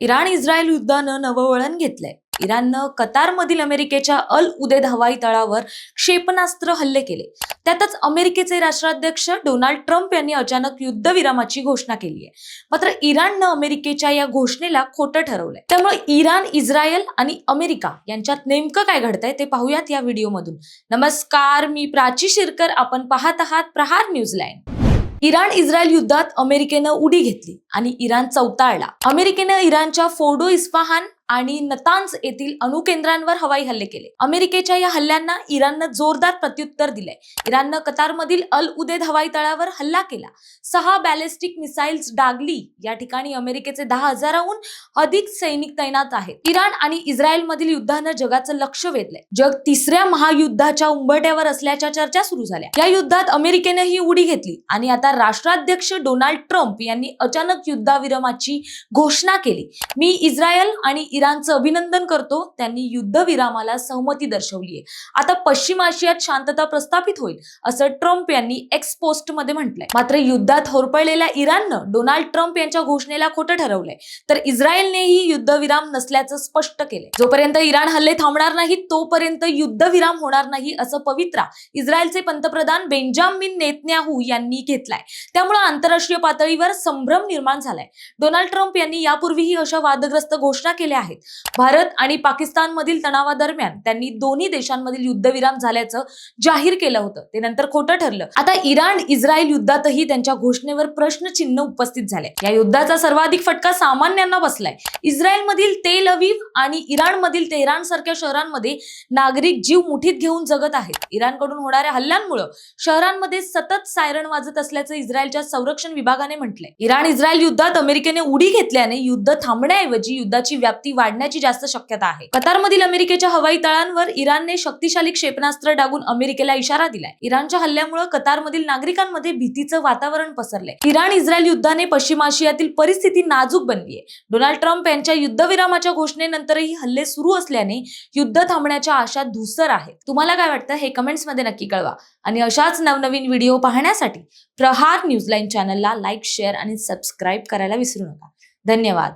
Iran Israel युद्धानं नवं वळण घेतलंय. इराणनं कतारमधील अमेरिकेच्या अल उदेद हवाई तळावर क्षेपणास्त्र हल्ले केले. त्यातच अमेरिकेचे राष्ट्राध्यक्ष डोनाल्ड ट्रम्प यांनी अचानक युद्धविरामाची घोषणा केली आहे. मात्र इराणनं अमेरिकेच्या या घोषणेला खोटं ठरवलंय. त्यामुळे इराण इस्रायल आणि अमेरिका यांच्यात नेमकं काय घडतंय ते पाहूयात या व्हिडिओमधून. नमस्कार मी प्राची शिरकर. आपण पाहत आहात Prahar news line. Iran Israel युद्धात अमेरिकेनं उडी घेतली आणि इराण चौताळला. अमेरिकेनं इराणच्या फोर्डो इस्फाहान आणि नतान्स येथील अणुकेंद्रांवर हवाई हल्ले केले. अमेरिकेच्या या हल्ल्यांना इराणनं जोरदार प्रत्युत्तर दिलंय. इराणनं कतारमधील अल उदेद हवाई तळावर हल्ला केला. सहा बॅलिस्टिक मिसाईल्स डागली या ठिकाणी अमेरिकेचे दहा हजाराहून अधिक सैनिक तैनात आहेत. इराण आणि इस्रायलमधील युद्धानं जगाचं लक्ष वेधलंय. जग तिसऱ्या महायुद्धाच्या उंबरट्यावर असल्याच्या चर्चा सुरू झाल्या. या युद्धात अमेरिकेनं ही उडी घेतली आणि आता राष्ट्राध्यक्ष डोनाल्ड ट्रम्प यांनी अचानक युद्धाविरामाची घोषणा केली. मी इस्रायल आणि इराणचं अभिनंदन करतो त्यांनी युद्धविरामाला सहमती दर्शवली आहे आता पश्चिम आशियात शांतता प्रस्थापित होईल असं ट्रम्प यांनी एक्स पोस्टमध्ये म्हटलंय. मात्र युद्धात होरपळलेल्या इराणनं डोनाल्ड ट्रम्प यांच्या घोषणेला खोटं ठरवलंय. तर इस्रायलनेही युद्धविराम नसल्याचं स्पष्ट केलंय. जोपर्यंत इराण हल्ले थांबणार नाही तोपर्यंत युद्धविराम होणार नाही असं पवित्रा इस्रायलचे पंतप्रधान बेंजामिन नेतन्याहू यांनी घेतलाय. त्यामुळे आंतरराष्ट्रीय पातळीवर संभ्रम निर्माण झालाय. डोनाल्ड ट्रम्प यांनी यापूर्वीही अशा वादग्रस्त घोषणा केल्या आहेत. भारत आणि पाकिस्तानमधील तणावादरम्यान त्यांनी दोन्ही देशांमधील युद्धविराम झाल्याचं जाहीर केलं होतं. ते नंतर खोटं ठरलं. आता इराण इस्रायल युद्धातही त्यांच्या घोषणेवर प्रश्नचिन्ह उपस्थित झाले या युद्धाचा सर्वाधिक फटका सामान्यांना बसलाय. इस्रायलमधील तेल अवीव आणि इराणमधील तेहरान सारख्या शहरांमध्ये नागरिक जीव मुठीत घेऊन जगत आहेत. इराणकडून होणाऱ्या हल्ल्यांमुळे शहरांमध्ये सतत सायरन वाजत असल्याचं इस्रायलच्या संरक्षण विभागाने म्हटलंय. इराण इस्रायल युद्धात अमेरिकेने उडी घेतल्याने युद्ध थांबण्याऐवजी युद्धाची व्याप्ती वाढण्याची जास्त शक्यता आहे. कतारमधील अमेरिकेच्या हवाई तळांवर इराणने शक्तिशाली क्षेपणास्त्र डागून अमेरिकेला इशारा दिलाय. इराणच्या हल्ल्यामुळे कतारमधील नागरिकांमध्ये भीतीचं वातावरण पसरलंय. इराण इस्रायल युद्धाने पश्चिम आशियातील परिस्थिती नाजूक बनली आहे डोनाल्ड ट्रम्प यांच्या युद्धविरामाच्या घोषणेनंतरही हल्ले सुरू असल्याने युद्ध थांबण्याच्या आशा धुसर आहेत. तुम्हाला काय वाटतं हे कमेंट्समध्ये नक्की कळवा. आणि अशाच नवनवीन व्हिडिओ पाहण्यासाठी प्रहार न्यूजलाईन चॅनलला लाईक शेअर आणि सबस्क्राईब करायला विसरू नका. धन्यवाद.